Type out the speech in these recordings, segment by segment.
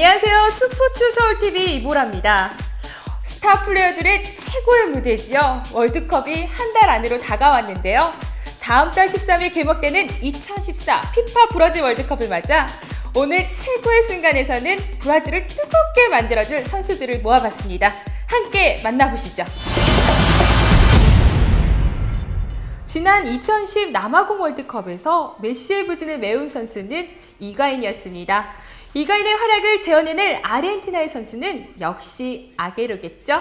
안녕하세요. 스포츠 서울TV 이보라입니다. 스타 플레이어들의 최고의 무대지요. 월드컵이 한 달 안으로 다가왔는데요. 다음 달 13일 개막되는 2014 피파 브라질 월드컵을 맞아 오늘 최고의 순간에서는 브라질을 뜨겁게 만들어줄 선수들을 모아봤습니다. 함께 만나보시죠. 지난 2010 남아공 월드컵에서 메시의 부진을 메운 선수는 이가인이었습니다. 이가인의 활약을 재현해낼 아르헨티나의 선수는 역시 아게로겠죠?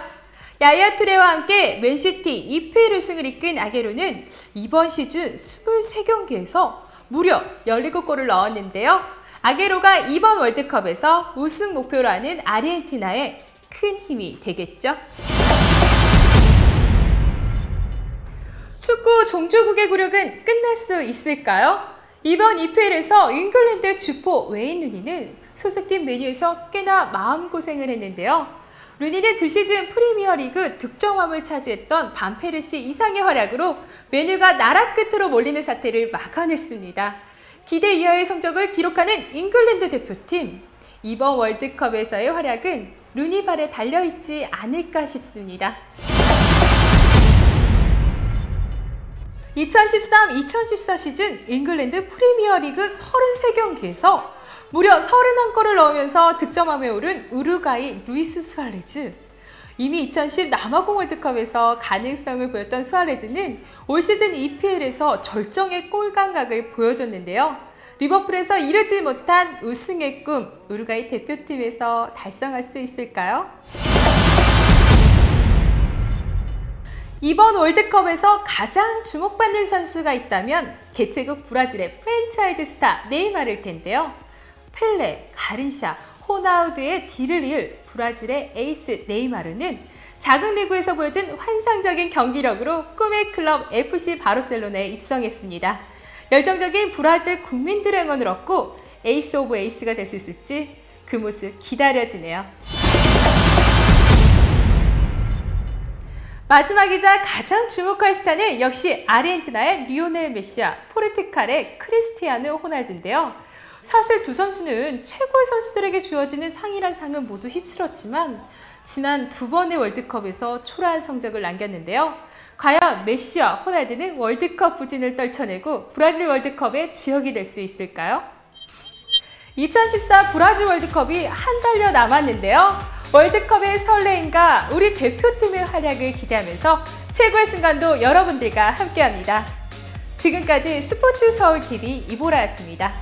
야야 투레와 함께 맨시티 2패 1승을 이끈 아게로는 이번 시즌 23경기에서 무려 17골을 넣었는데요. 아게로가 이번 월드컵에서 우승 목표로 하는 아르헨티나에 큰 힘이 되겠죠? 축구 종주국의 굴욕은 끝날 수 있을까요? 이번 EPL에서 잉글랜드 주포 웨인 루니는 소속팀 메뉴에서 꽤나 마음고생을 했는데요. 루니는 그 시즌 프리미어리그 득점왕을 차지했던 반페르시 이상의 활약으로 메뉴가 나라 끝으로 몰리는 사태를 막아냈습니다. 기대 이하의 성적을 기록하는 잉글랜드 대표팀. 이번 월드컵에서의 활약은 루니 발에 달려있지 않을까 싶습니다. 2013-2014 시즌 잉글랜드 프리미어리그 33경기에서 무려 31골을 넣으면서 득점함에 오른 우루과이 루이스 수아레즈. 이미 2010 남아공 월드컵에서 가능성을 보였던 수아레즈는 올 시즌 EPL에서 절정의 골 감각을 보여줬는데요. 리버풀에서 이루지 못한 우승의 꿈, 우루과이 대표팀에서 달성할 수 있을까요? 이번 월드컵에서 가장 주목받는 선수가 있다면 개최국 브라질의 프랜차이즈 스타 네이마르일 텐데요. 펠레, 가린샤, 호나우드의 뒤를 이을 브라질의 에이스 네이마르는 작은 리그에서 보여준 환상적인 경기력으로 꿈의 클럽 FC 바르셀로나에 입성했습니다. 열정적인 브라질 국민들의 응원을 얻고 에이스 오브 에이스가 될 수 있을지 그 모습 기다려지네요. 마지막이자 가장 주목할 스타는 역시 아르헨티나의 리오넬 메시와 포르투갈의 크리스티아누 호날두인데요. 사실 두 선수는 최고의 선수들에게 주어지는 상이란 상은 모두 휩쓸었지만 지난 두 번의 월드컵에서 초라한 성적을 남겼는데요. 과연 메시와 호날두는 월드컵 부진을 떨쳐내고 브라질 월드컵의 주역이 될 수 있을까요? 2014 브라질 월드컵이 한 달여 남았는데요. 월드컵의 설레임과 우리 대표팀의 활약을 기대하면서 최고의 순간도 여러분들과 함께합니다. 지금까지 스포츠 서울TV 이보라였습니다.